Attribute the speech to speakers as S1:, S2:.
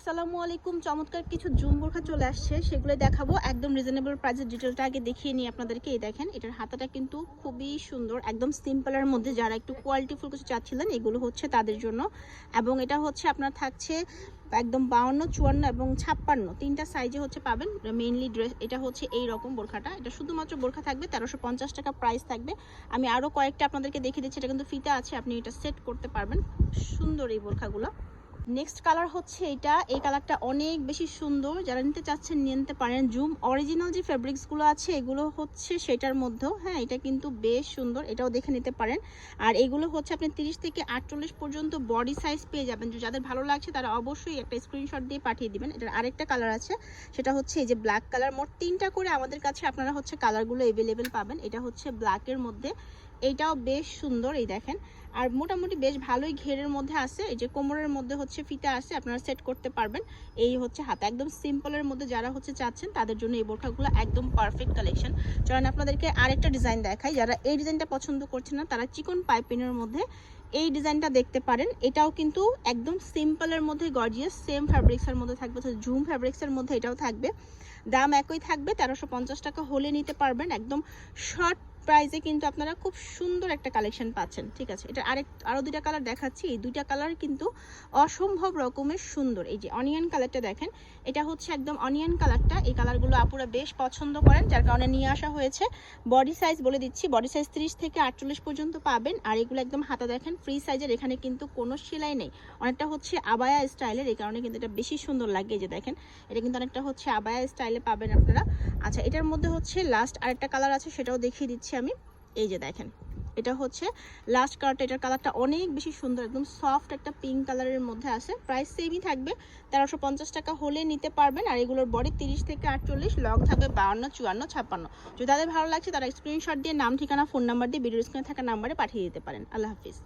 S1: আসসালামু আলাইকুম। চমৎকার কিছু জুম বোরখা চলে আসছে, সেগুলো দেখাবো। একদম রিজনেবল প্রাইসের ডিটেলটা আগে দেখিয়ে নিই আপনাদেরকে। এই দেখেন, এটার হাতাটা কিন্তু খুবই সুন্দর, একদম সিম্পলের মধ্যে। যারা একটু কোয়ালিটিফুল কিছু চাচ্ছিলেন, এগুলো হচ্ছে তাদের জন্য। এবং এটা হচ্ছে আপনার থাকছে একদম বাউন্ন, চুয়ান্ন এবং ছাপ্পান্ন। তিনটা সাইজে হচ্ছে পাবেন মেইনলি ড্রেস এটা হচ্ছে এই রকম বোরখাটা। এটা শুধুমাত্র বোরখা থাকবে, তেরোশো পঞ্চাশ টাকা প্রাইস থাকবে। আমি আরও কয়েকটা আপনাদেরকে দেখিয়ে দিচ্ছি, এটা কিন্তু ফিতা আছে, আপনি এটা সেট করতে পারবেন। সুন্দর এই বোরখাগুলো। নেক্সট কালার হচ্ছে এটা। এই কালারটা অনেক বেশি সুন্দর। যারা নিতে চাচ্ছেন, নিয়ে নিতে পারেন। জুম অরিজিনাল যে ফেব্রিক্সগুলো আছে, এগুলো হচ্ছে সেটার মধ্যেও। হ্যাঁ এটা কিন্তু বেশ সুন্দর। এটাও দেখে নিতে পারেন। আর এগুলো হচ্ছে আপনি তিরিশ থেকে আটচল্লিশ পর্যন্ত বডি সাইজ পেয়ে যাবেন। যাদের ভালো লাগছে, তারা অবশ্যই একটা স্ক্রিনশট দিয়ে পাঠিয়ে দিবেন। এটার আরেকটা কালার আছে। সেটা হচ্ছে এই যে ব্ল্যাক কালার মোট তিনটা করে আমাদের কাছে আপনারা হচ্ছে কালারগুলো অ্যাভেলেবেল পাবেন। এটা হচ্ছে ব্ল্যাকের মধ্যে। এইটাও বেশ সুন্দর, এই দেখেন। আর মোটামুটি বেশ ভালোই ঘেরের মধ্যে আছে। এই যে কোমরের মধ্যে হচ্ছে ফিতা আছে, আপনারা সেট করতে পারবেন। এই হচ্ছে হাতা। একদম সিম্পলের মধ্যে যারা হচ্ছে চাচ্ছেন, তাদের জন্য এই বোরখাগুলো একদম পারফেক্ট কালেকশন। চলেন আপনাদেরকে আরেকটা ডিজাইন দেখাই। যারা এই ডিজাইনটা পছন্দ করছে না, তারা চিকন পাইপিনের মধ্যে এই ডিজাইনটা দেখতে পারেন। এটাও কিন্তু একদম সিম্পলের মধ্যে গর্জিয়াস, সেম ফ্যাব্রিক্সের মধ্যে থাকবে ঝুম ফ্যাব্রিক্সের মধ্যে এটাও থাকবে। দাম একই থাকবে, তেরোশো টাকা হলে নিতে পারবেন। একদম শর্ট প্রাইসে কিন্তু আপনারা খুব সুন্দর একটা কালেকশন পাচ্ছেন, ঠিক আছে? এটা আরেক আরও দুইটা কালার দেখাচ্ছি। এই দুইটা কালার কিন্তু অসম্ভব রকমের সুন্দর। এই যে অনিয়ন কালারটা দেখেন, এটা হচ্ছে একদম অনিয়ন কালারটা এই কালারগুলো আপুরা বেশ পছন্দ করেন, যার কারণে নিয়ে আসা হয়েছে। বডি সাইজ বলে দিচ্ছি বডি সাইজ ত্রিশ থেকে আটচল্লিশ পর্যন্ত পাবেন। আর এগুলো একদম হাতা দেখেন ফ্রি সাইজের এখানে কিন্তু কোনো সেলাই নেই। অনেকটা হচ্ছে আবায়া স্টাইলের এই কারণে কিন্তু এটা বেশি সুন্দর লাগে। যে দেখেন, এটা কিন্তু অনেকটা হচ্ছে আবায়া স্টাইলে পাবেন আপনারা। আচ্ছা এটার মধ্যে হচ্ছে লাস্ট আরেকটা কালার আছে, সেটাও দেখিয়ে দিচ্ছি আমি, এই যে দেখেন, এটা হচ্ছে লাস্ট কালারটা এটার কালারটা অনেক বেশি সুন্দর, একদম সফট একটা পিঙ্ক কালারের মধ্যে আছে। প্রাইস সেমই থাকবে, তেরোশো পঞ্চাশ টাকা হলে নিতে পারবেন, আর এগুলোর বডি তিরিশ থেকে আটচল্লিশ লং থাকবে বাউন্ন, চুয়ান্ন, ছাপ্পান্ন। যদি তাদের ভালো লাগছে, তারা স্ক্রিনশট দিয়ে নাম, ঠিকানা ফোন নাম্বার দিয়ে ভিডিও স্ক্রিনে থাকা নাম্বারে পাঠিয়ে দিতে পারেন। আল্লাহ হাফিজ।